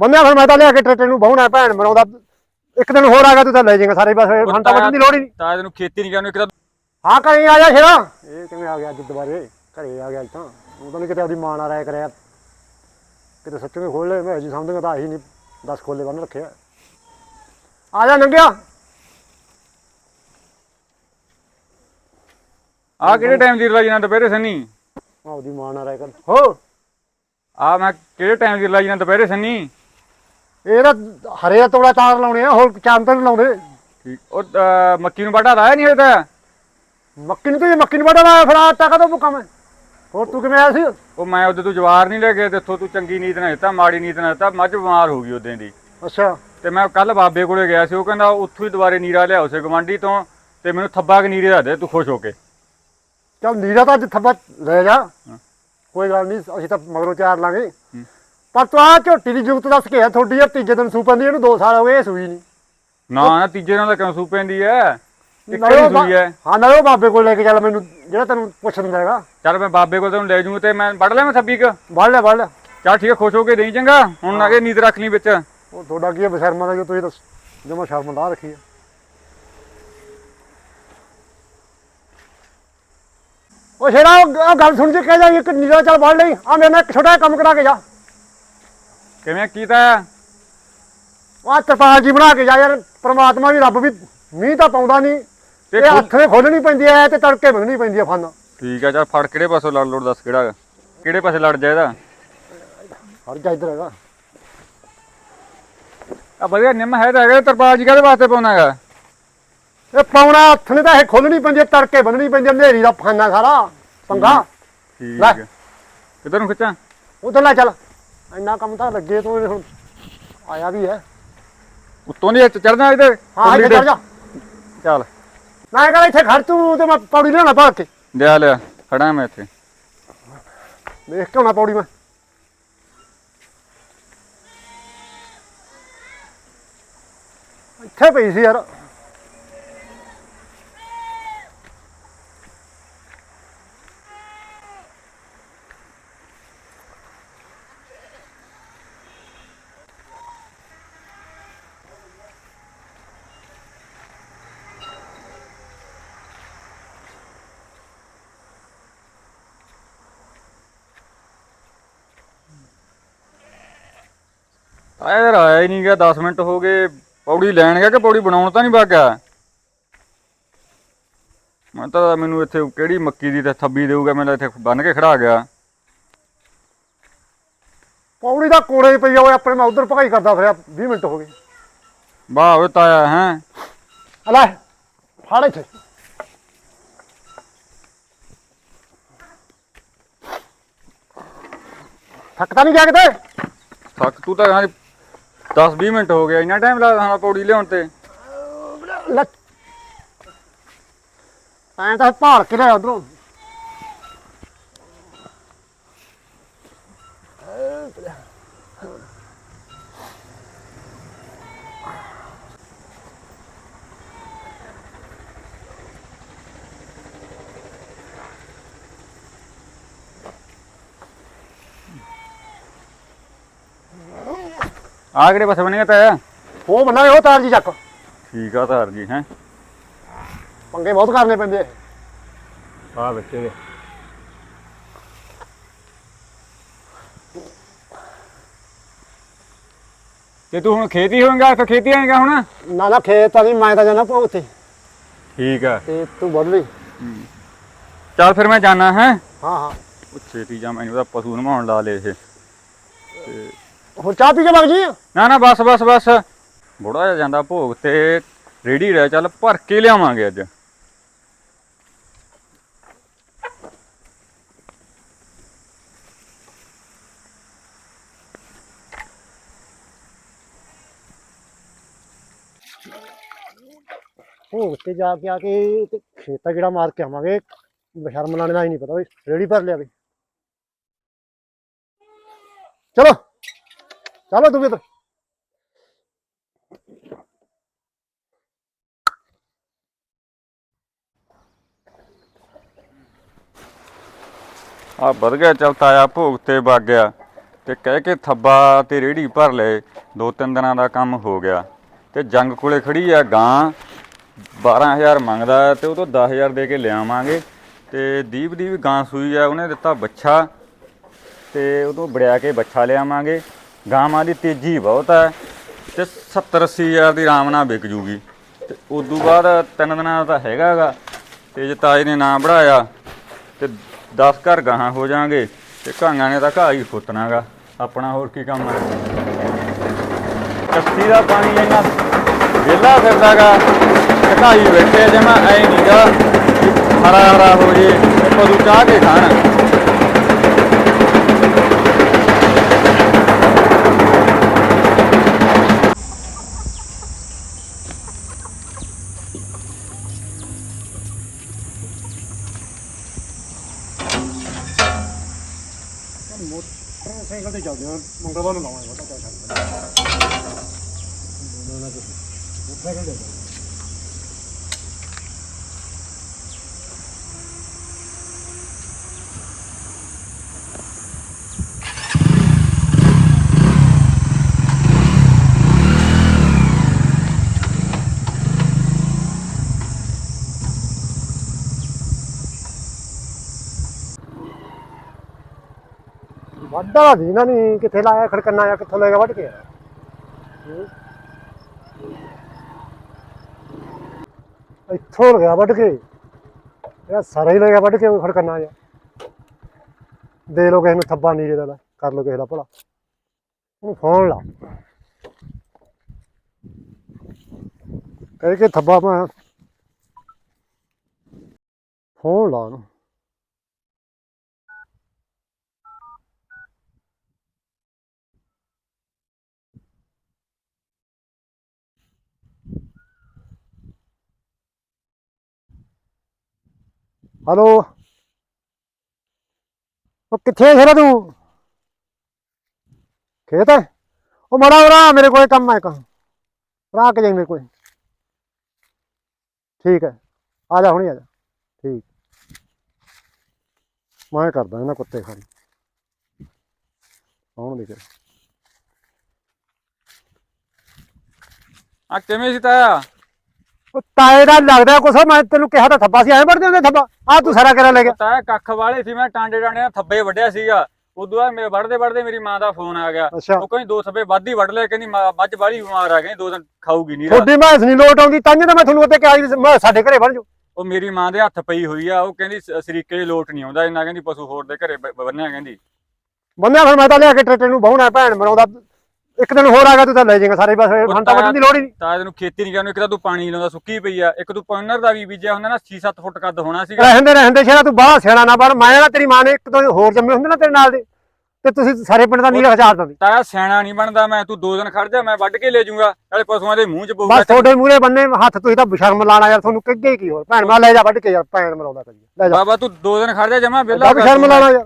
ਬੰਦਿਆ ਫਿਰ ਮੈਂ ਤਾਂ ਲਿਆ ਕੇ ਟਰੈਕਟਰ ਨੂੰ ਬਹੁਣਾ ਭੈਣ ਬਣਾਉਂਦਾ। ਇੱਕ ਦਿਨ ਹੋਰ ਆ ਗਿਆ ਤੂੰ ਤਾਂ ਲੈ ਜਾਏਗਾ ਸਾਰੇ ਬਸ ਹੁਣ ਤਾਂ ਵੱਢਣ ਦੀ ਲੋੜ ਹੀ ਨਹੀਂ। ਤਾਂ ਤੈਨੂੰ ਖੇਤੀ ਨਹੀਂ ਕਰਨੀ ਇੱਕ ਤਾਂ ਹਾਂ ਘਰੇ ਆ ਜਾ ਸ਼ੇਰਾ ਇਹ ਕਿਵੇਂ ਆ ਗਿਆ ਅੱਜ ਦੁਬਾਰੇ? ਘਰੇ ਆ ਗਿਆ ਅੱਜ ਤਾਂ। ਉਹ ਤਾਂ ਨਹੀਂ ਕਿਤੇ ਆਪਦੀ ਮਾਂ ਨਾਲ ਰਾਇ ਕਰਿਆ। ਕਿਤੇ ਸੱਚੋਂ ਖੋਲ ਲੈ ਮੈਂ ਜੀ ਸਮਝਦਾ ਤਾਂ ਆਹੀ ਨਹੀਂ 10 ਖੋਲੇ ਬੰਨ ਰੱਖਿਆ ਆ। ਜਾ ਨੰਗਿਆ। ਆ ਕਿਹੜੇ ਟਾਈਮ ਦੀ ਰਲਾਈ ਨਾਲ ਦੁਪਹਿਰੇ ਸੰਨੀ? ਆਪਦੀ ਮਾਂ ਨਾਲ ਰਾਇ ਕਰ। ਹੋ। ਆ ਮੈਂ ਕਿਹੜੇ ਟਾਈਮ ਦੀ ਰਲਾਈ ਨਾਲ ਦੁਪਹਿਰੇ ਸੰਨੀ? ਇਹ ਤਾਂ ਹਰੇ ਦਾ ਤੋੜਾ ਤਾਰ ਲਾਉਣੇ ਆ ਹੋਰ ਚਾਂਦ ਤਾਂ ਨੀ ਲਾਉਂਦੇ। ਠੀਕ। ਉਹ ਅਹ, ਮੱਕੀ ਨੂੰ ਵਾਢਾ ਲਾਇਆ ਨਹੀਂ ਹੋਇਆ ਤਾਂ? ਮੱਕੀ ਨੂੰ ਤੇ ਮੱਕੀ ਨੂੰ ਵੱਢਾ ਲਾਇਆ ਫਿਰ ਆਟਾ ਕਦੋਂ ਮੁੱਕਾ ਮੈਂ? ਹੋਰ ਤੂੰ ਕਿਵੇਂ ਆਇਆ ਸੀ? ਉਹ ਮੈਂ ਉਹਦੇ ਤੋਂ ਜਵਾਰ ਨਹੀਂ ਲੈ ਗਿਆ ਤੇ ਇੱਥੋਂ ਤੂੰ ਚੰਗੀ ਨੀਤ ਨਾਲ ਦਿੱਤਾ ਮਾੜੀ ਨੀਤ ਨਾਲ ਦਿੱਤਾ ਮੱਝ ਬਿਮਾਰ ਹੋ ਗਈ ਉਹਦੇ ਦੀ। ਅੱਛਾ। ਤੇ ਮੈਂ ਕੱਲ ਬਾਬੇ ਕੋਲੇ ਗਿਆ ਸੀ ਉਹ ਕਹਿੰਦਾ ਉੱਥੋਂ ਹੀ ਦੁਬਾਰੇ ਨੀਰਾ ਲਿਆਓ ਸੇ ਗਵਾਂਢੀ ਤੋਂ ਤੇ ਮੈਨੂੰ ਥੱਬਾ ਕੇ ਨੀਰੇ ਦਾ ਦੇ ਤੂੰ ਖੁਸ਼ ਹੋ ਕੇ। ਚੱਲ ਨੀਰਾ ਤਾਂ ਅੱਜ ਥੱਬਾ ਲੈ ਜਾ। ਕੋਈ ਗੱਲ ਨਹੀਂ ਅਸੀਂ ਤਾਂ ਮਗਰੋਂ ਚਾਰ ਲਾਂਗੇ। ਪਰ ਤੂੰ ਆ ਝੋਟੀ ਦੀ ਜੁਗਤ ਦੱਸ ਕੇ ਆ ਤੁਹਾਡੀ ਆ ਤੀਜੇ ਦਿਨ ਸੂ ਪੈਂਦੀ ਇਹਨੂੰ 2 ਸਾਲ ਹੋ ਗਏ ਇਹ ਸੂਈ ਨਹੀਂ। ਨਾ ਨਾ ਤੀਜੇ ਨਾਲ ਤਾਂ ਕਿਉਂ ਸੂ ਪੈਂਦੀ ਐ ਇੱਕ ਨਾਲੇ ਹੀ ਉਹ ਬਾ- ਸੂਈ ਐ ਹਾਂ ਨਾਲੇ ਉਹ ਬਾਬੇ ਕੋਲ ਲੈ ਕੇ ਚੱਲ ਮੈਨੂੰ ਜਿਹੜਾ ਤੈਨੂੰ ਪੁੱਛ ਦਿੰਦਾ ਹੈਗਾ ਚੱਲ ਮੈਂ ਬਾਬੇ ਕੋਲ ਤੈਨੂੰ ਲੈ ਜੂਗਾ ਤੇ ਮੈਂ ਵੱਢ ਲਿਆ ਮੈਂ ਥੱਬੀ ਕ ਵੱਢ ਲੈ ਵੱਢ ਲੈ ਚੱਲ ਠੀਕ ਐ ਖੁਸ਼ ਹੋ ਕੇ ਦੇਈ ਚੰਗਾ। ਹੁਣ ਅਗੇ ਨੀਂਦ ਰੱਖ ਲਈ ਵਿੱਚ। ਉਹ ਤੁਹਾਡਾ ਕੀ ਹੈ ਬਸ਼ਰਮਾ ਦਾ ਜੋ ਤੁਸੀਂ ਦੱਸ ਜਮਾ ਸ਼ਰਮ ਲਾ ਰੱਖੀ ਹੈ ਉਹ ਸ਼ੇਰਾ ਉਹ ਉਹ ਗੱਲ ਸੁਣ ਕੇ ਕਹਿ ਜਾ ਇੱਕ ਨੀਰਾ ਚੱਲ ਵੱਢ ਲਈ। ਆ ਮੇਰੇ ਨਾਲ ਇੱਕ ਛੋਟਾ ਜਿਹਾ ਕੰਮ ਕਰਾ ਕੇ ਜਾ। ਕਿਵੇਂ ਕੀਤਾ ਆ ਤਰਪਾਲ ਜੀ ਬਣਾ ਕੇ ਜਾ ਯਾਰ ਪ੍ਰਮਾਤਮਾ ਵੀ ਰੱਬ ਵੀ ਮੀਂਹ ਤਾਂ ਪਾਉਂਦਾ ਨਹੀਂ ਤੇ ਨੇ ਖੋਲਣੀ ਪੈਂਦੀ ਐ ਤੇ ਤੜਕੇ ਮੰਗਣੀ ਪੈਂਦੀ ਐ ਫਨ। ਠੀਕ ਆ ਚੱਲ ਫੜ ਕਿਹੜੇ ਪਾਸੋਂ ਲੜ ਲੋੜ ਦੱਸ ਕਿਹੜਾ? ਕਿਹੜੇ ਪਾਸੇ ਲੜ ਜਾ ਇਹਦਾ? ਹਰ ਜਾ ਇੱਧਰ ਹੈਗਾ। ਆ ਵਧੀਆ ਨਿੰਮ ਹੈ ਤਾਂ ਹੈਗਾ ਤਰਪਾਲ ਜੀ ਕਾਹਦੇ ਵਾਸਤੇ ਪਾਉਣਾ ਹੈਗਾ? ਇਹ ਪਾਉਣਾ ਹੱਥ ਨੇ ਤਾਂ ਇਹ ਖੋਲਣੀ ਪੈਂਦੀ ਐ ਤੜਕੇ ਬੰਨਣੀ ਪੈਂਦੀ ਐ ਹਨੇਰੀ ਦਾ ਫਾਨਾ ਸਾਰਾ ਪੰਗਾ। ਠੀਕ ਲੈ। ਹੈ ਕਿੱਧਰ ਨੂੰ ਖਿੱਚਾਂ? ਉਧਰ ਲੈ ਚੱਲ। ਇੰਨਾ ਕੰਮ ਤਾਂ ਲੱਗੇ ਤੂੰ ਹੁਣ ਆਇਆ ਵੀ ਹੈ। ਉੱਤੋਂ ਦੀ ਚੜਨਾ ਇਹਦੇ ਹਾਂ ਇੱਥੇ ਚੱਲ ਜਾ। ਚੱਲ। ਮੈਂ ਕਹਿੰਦਾ ਇੱਥੇ ਖੜ ਤੂੰ ਤੇ ਮੈਂ ਪੌੜੀ ਲਿਆਉਣਾ ਭਰ ਕੇ। ਲਿਆ ਲਿਆ ਖੜਾ ਮੈਂ ਇੱਥੇ। ਦੇਖ ਕੇ ਆਉਣਾ ਪੌੜੀ ਮੈਂ। ਇੱਥੇ ਪਈ ਸੀ ਯਾਰ। ਆ ਯਾਰ ਆਇਆ ਹੀ ਨਹੀਂ ਗਿਆ 10 ਮਿੰਟ ਹੋ ਗਏ। ਪੌੜੀ ਲੈਣ ਗਿਆ ਕਿ ਪੌੜੀ ਬਣਾਉਣ ਤਾਂ ਨਹੀਂ ਵਗ ਮੈਂ ਤਾਂ ਮੈਨੂੰ ਇੱਥੇ ਕਿਹੜੀ ਮੱਕੀ ਦੀ ਤੇ ਥੱਬੀ ਦੇਊਗਾ ਮੈਂ ਤਾਂ ਇੱਥੇ ਬੰਨ ਕੇ ਖੜਾ ਗਿਆ। ਪੌੜੀ ਦਾ ਕੋੜੇ ਪਈ ਆ ਉਹ ਆਪਣੇ ਮੈਂ ਉਧਰ ਭਗਾਈ ਕਰਦਾ ਫਿਰਿਆ 20 ਮਿੰਟ ਹੋ ਗਏ। ਵਾਹ ਓਏ ਤਾਇਆ ਹੈ? ਆ ਲੈ ਫੜ ਇੱਥੇ। ਥੱਕਦਾ ਨਹੀਂ ਗਿਆ ਕਿਤੇ? ਥੱਕ ਤੂੰ ਤਾਂ ਹਾਂ 10 20 ਮਿੰਟ ਹੋ ਗਿਆ, ਇੰਨਾ ਟਾਈਮ ਲੱਗਦਾ ਹਾਂ ਪੌੜੀ ਲਿਆਉਣ ਤੇ। ਲੈ ਐਂ ਤਾਂ ਭਾਲ ਕੇ ਲਿਆ ਉਧਰੋਂ। ਆ ਕਿਹੜੇ ਪਾਸੇ ਬਣੇਗਾ ਤਾਇਆ? ਉਹ ਬੰਦਾ ਉਹ ਤਾਰ ਜੀ ਚੱਕ। ਠੀਕ ਆ ਧਾਰ ਜੀ ਹੈ। ਪੰਗੇ ਬਹੁਤ ਕਰਨੇ ਪੈਂਦੇ ਆ ਆ ਬੱਚੇ ਦੇ ਤੇ ਤੂੰ ਹੁਣ ਖੇਤੀ ਹੋਏਗਾ ਕਿ ਖੇਤੀ ਆਏਗਾ ਹੁਣ? ਨਾ ਨਾ ਖੇਤ ਤਾਂ ਨਹੀਂ ਮੈਂ ਤਾਂ ਜਾਣਾ ਭੋਗ ਤੇ ਠੀਕ ਆ। ਤੇ ਤੂੰ ਵੱਢ ਲਈ। ਚੱਲ ਫਿਰ ਮੈਂ ਜਾਣਾ ਹੈ। ਹਾਂ ਹਾਂ। ਛੇਤੀ ਜਾ ਮੈਨੂੰ ਤਾਂ ਪਸ਼ੂ ਨਮਾਉਣ ਲਾ ਲਏ ਇਹ। ਹੋਰ ਚਾਹ ਪੀ ਕੇ ਵਗ ਜੀ ਨਾ ਨਾ ਬਸ ਬਸ ਬਸ। ਬੁੜਾ ਜਿਹਾ ਜਾਂਦਾ ਭੋਗ ਤੇ ਰੇੜੀ ਰਹਿ ਚੱਲ ਭਰ ਕੇ ਲਿਆਵਾਂਗੇ ਅੱਜ। ਭੋਗ ਤੇ ਜਾ ਕੇ ਆ ਕੇ ਤੇ ਖੇਤਾਂ ਜਿਹੜਾ ਮਾਰ ਕੇ ਆਵਾਂਗੇ। ਬਸ਼ਰਮ ਲਾਣੇ ਦਾ ਹੀ ਨਹੀਂ ਪਤਾ ਵੀ ਰੇੜੀ ਭਰ ਲਿਆ ਵੀ ਚਲੋ। ਚਲੋ ਤੂੰ ਵੀ ਆ ਵਧ ਗਿਆ ਚੱਲ ਤਾਇਆ ਭੋਗ ਤੇ ਵਗ ਗਿਆ। ਤੇ ਕਹਿ ਕੇ ਥੱਬਾ ਤੇ ਰੇੜੀ ਭਰ ਲਏ, ਦੋ ਤਿੰਨ ਦਿਨਾਂ ਦਾ ਕੰਮ ਹੋ ਗਿਆ। ਤੇ ਜੰਗ ਕੋਲੇ ਖੜੀ ਆ, ਗਾਂ 12000 ਮੰਗਦਾ ਹੈ ਤੇ ਉਹ ਤੋਂ 10000 ਦੇ ਕੇ ਲਿਆਵਾਂਗੇ। ਤੇ ਦੀਪ ਦੀ ਵੀ ਗਾਂ ਸੂਈ ਆ, ਉਹਨੇ ਦਿੱਤਾ ਬੱਚਾ ਤੇ ਉਦੋਂ ਬੜਿਆ ਕੇ ਬੱਚਾ ਲਿਆਵਾਂਗੇ। ਗਾਵਾਂ ਦੀ ਤੇਜ਼ੀ ਬਹੁਤ ਹੈ ਤੇ 70 80 ਹਜ਼ਾਰ ਦੀ ਆਰਾਮ ਨਾਲ ਵਿਕ ਜੂਗੀ। ਤੇ ਉਦੋਂ ਬਾਅਦ ਤਿੰਨ ਦਿਨਾਂ ਦਾ ਤਾਂ ਹੈਗਾਗਾ। ਤੇ ਜੇ ਤਾਜ ਨੇ ਨਾਂ ਬੜਾਇਆ ਤੇ 10 ਘਰ ਗਾਹਾਂ ਹੋ ਜਾਾਂਗੇ ਤੇ ਘਾਂਗਾਂ ਨੇ ਤਾਂ ਘਾਹ ਹੀ ਫੁੱਤਣਾਗਾ ਆਪਣਾ ਹੋਰ ਕੀ ਕੰਮ ਹੈ? ਕੱਸੀ ਦਾ ਪਾਣੀ ਇੰਨਾ ਵਿਹਲਾ ਫਿਰਦਾਗਾ ਘਾਈ ਬੈਠੇ ਜਮਾ ਐ ਨਹੀਂਗਾ ਹਰਾ ਹਰਾ ਹੋ ਜੇ, ਤੇ ਚਾਹ ਕੇ ਖਾਣ। ਮੋਟਰਸਾਈਕਲ ਤੇ ਚੱਲਦੇ ਹਾਂ ਮੰਗਲਵਾਰ ਨੂੰ ਲਾਵਾਂਗੇ ਪਤਾ ਚੱਲ ਸਕਦਾ ਮੋਟਰਸਾਈਕਲ ਤੇ ਵੱਡਾ ਦੀ ਨਾ ਨਹੀਂ ਕਿੱਥੇ ਲਾਇਆ ਖੜਕਣਾ ਆ ਕਿੱਥੋਂ ਲੈ ਗਿਆ ਵੱਢ ਕੇ ਆਇਆ। ਹੂੰ। ਇੱਥੋਂ ਲਗਿਆ ਵੱਢ ਕੇ। ਇਹ ਸਾਰਾ ਹੀ ਲੈ ਗਿਆ ਵੱਢ ਕੇ ਖੜਕਣਾ ਆ ਦੇ ਲੋ ਕਿਸੇ ਨੂੰ ਥੱਬਾ ਨੀਰੇ ਦਾ ਲੈ, ਕਰ ਲੋ ਕਿਸੇ ਦਾ ਭਲਾ। ਉਹਨੂੰ ਫੋਨ ਲਾ। ਕਹਿ ਕੇ ਥੱਬਾ ਮੈਂ ਫੋਨ ਲਾ ਉਹਨੂੰ। ਹੈਲੋ? ਉਹ ਕਿੱਥੇ ਹੈ ਤੂੰ? ਖੇਤ ਹੈ ਉਹ ਮੜਾ ਵਰਾ ਮੇਰੇ ਕੋਲ ਕੰਮ ਹੈ ਇੱਕ। ਭਰਾ ਕੇ ਜਾਈ ਮੇਰੇ ਕੋਲ? ਠੀਕ ਹੈ। ਆ ਜਾ ਹੁਣੀ, ਆ ਜਾ। ਠੀਕ। ਮੈਂ ਕਰਦਾ ਇਹਨਾਂ ਕੁੱਤੇ ਖਾਲੀ। ਆਉਣ ਦੇ ਕੇ ਆ ਕਿਵੇਂ ਸੀ ਤਾਇਆ? ਤਾਏ ਦਾ ਲੱਗਦਾ ਕੁਛ ਮੈਂ ਤੈਨੂੰ ਕਿਹਾ ਤਾਂ ਥੱਬਾ ਸੀ ਐਂ ਵੜਦੇ ਹੁੰਦੇ ਥੱਬਾ। ਆ ਤੂੰ ਸਾਰਾ ਕਰਾ ਲੈ ਗਿਆ। ਤਾਇਆ ਕੱਖ ਵਾਲੇ ਸੀ ਮੈਂ ਟਾਂਡੇ ਟਾਂਡੇ ਨਾਲ ਥੱਬੇ ਵੱਢਿਆ ਸੀਗਾ। ਉਦੋਂ ਬਾਅਦ ਮੇਰੇ ਵੜਦੇ ਵੜਦੇ ਮੇਰੀ ਮਾਂ ਦਾ ਫੋਨ ਆ ਗਿਆ। ਅੱਛਾ। ਉਹ ਕਹਿੰਦੀ ਦੋ ਥੱਬੇ ਵੱਧ ਹੀ ਵੱਢ ਲਏ ਕਹਿੰਦੀ ਮਾਂ- ਮੱਝ ਬਾਹਲੀ ਬਿਮਾਰ ਆ ਗਈ ਦੋ ਦਿਨ ਖਾਊਗੀ ਨਹੀਂ ਤੁਹਾਡੀ ਮੈਸ ਨਹੀਂ ਲੋਟ ਆਉਂਦੀ ਤਾਂ ਤਾਂ ਮੈਂ ਤੁਹਾਨੂੰ ਉੱਤੇ ਕਿਹਾ ਸੀ ਮੈਂ ਸਾਡੇ ਘਰੇ ਬਣ ਜਾਓ। ਉਹ ਮੇਰੀ ਮਾਂ ਦੇ ਹੱਥ ਪਈ ਹੋਈ ਆ ਉਹ ਕਹਿੰਦੀ ਸ- ਸਰੀਕੇ ਹੀ ਲੋਟ ਨਹੀਂ ਆਉਂਦਾ ਇੰਨਾ ਕਹਿੰਦੀ ਪਸ਼ੂ ਹੋਰ ਦੇ ਘਰੇ ਬ- ਬੰਨਿਆ ਕਹਿੰਦੀ। ਬੰਦਿਆ ਫਿਰ ਮੈਂ ਤਾਂ ਲਿਆ ਕੇ ਟਰੈਕਟਰ ਨੂੰ ਬਹੁਣਾ ਭੈਣ ਮਰਾਉਂਦਾ ਇੱਕ ਦਿਨ ਹੋਰ ਆ ਗਿਆ ਤੂੰ ਤਾਂ ਲੈ ਜਾਏਗਾ ਸਾਰੇ ਬਸ ਹੁਣ ਤਾਂ ਵੱਢਣ ਦੀ ਲੋੜ ਹੀ ਨਹੀਂ। ਤਾਂ ਤੈਨੂੰ ਖੇਤੀ ਨਹੀਂ ਕਰਨੀ ਇੱਕ ਤਾਂ ਤੂੰ ਪਾਣੀ ਲਾਉਂਦਾ ਸੁੱਕੀ ਪਈ ਆ। ਇੱਕ ਤੂੰ ਪੌਨਰ ਦਾ ਵੀ ਬੀਜਿਆ ਹੁੰਦਾ ਨਾ 6-7 ਫੁੱਟ ਕੱਦ ਹੋਣਾ ਸੀਗਾ। ਰਹਿੰਦੇ ਰਹਿੰਦੇ ਸ਼ੇਰਾ ਤੂੰ ਬਾਹਲਾ ਸਿਆਣਾ ਨਾ ਬਣ। ਮੈਂ ਨਾ ਤੇਰੀ ਮਾਂ ਨੇ ਇੱਕ ਤੋਂ ਹੋਰ ਜੰਮੇ ਹੁੰਦੇ ਨਾ ਤੇਰੇ ਨਾਲ ਦੇ ਤੇ ਤੁਸੀਂ ਸਾਰੇ ਪਿੰਡ ਦਾ ਨੀਰਾ ਹਜ਼ਾਰ ਦਿੰਦੇ ਤਾਇਆ ਸਿਆਣਾ ਨਹੀਂ ਬਣਦਾ ਮੈਂ ਤੂੰ ਦੋ ਦਿਨ ਖੜ ਜਾ ਮੈਂ ਵੱਢ ਕੇ ਲੈ ਜਾਊਂਗਾ ਨਾਲੇ ਪਸ਼ੂਆਂ ਦੇ ਮੂੰਹ 'ਚ ਪਊਗਾ ਬਸ ਤੁਹਾਡੇ ਮੂਹਰੇ ਬੰਨੇ ਹੱਥ ਤੁਸੀਂ ਤਾਂ ਬਸ਼ਰਮ ਲਾਣਾ ਯਾਰ ਤੁਹਾਨੂੰ ਕਿੱਗੇ ਕੀ ਹੋਰ? ਭੈਣ ਮੈਂ ਲੈ ਜਾ ਵੱਢ ਕੇ ਯਾਰ ਭੈਣ ਮਰਾਉਂਦਾ ਕਰੀ ਲੈ ਜਾ। ਬਾਬਾ ਤੂੰ ਦੋ ਦਿਨ ਖੜ ਜਾ ਜਮਾ ਤਾਂ। ਬਸ਼ਰਮ ਲਾਣਾ ਯਾਰ।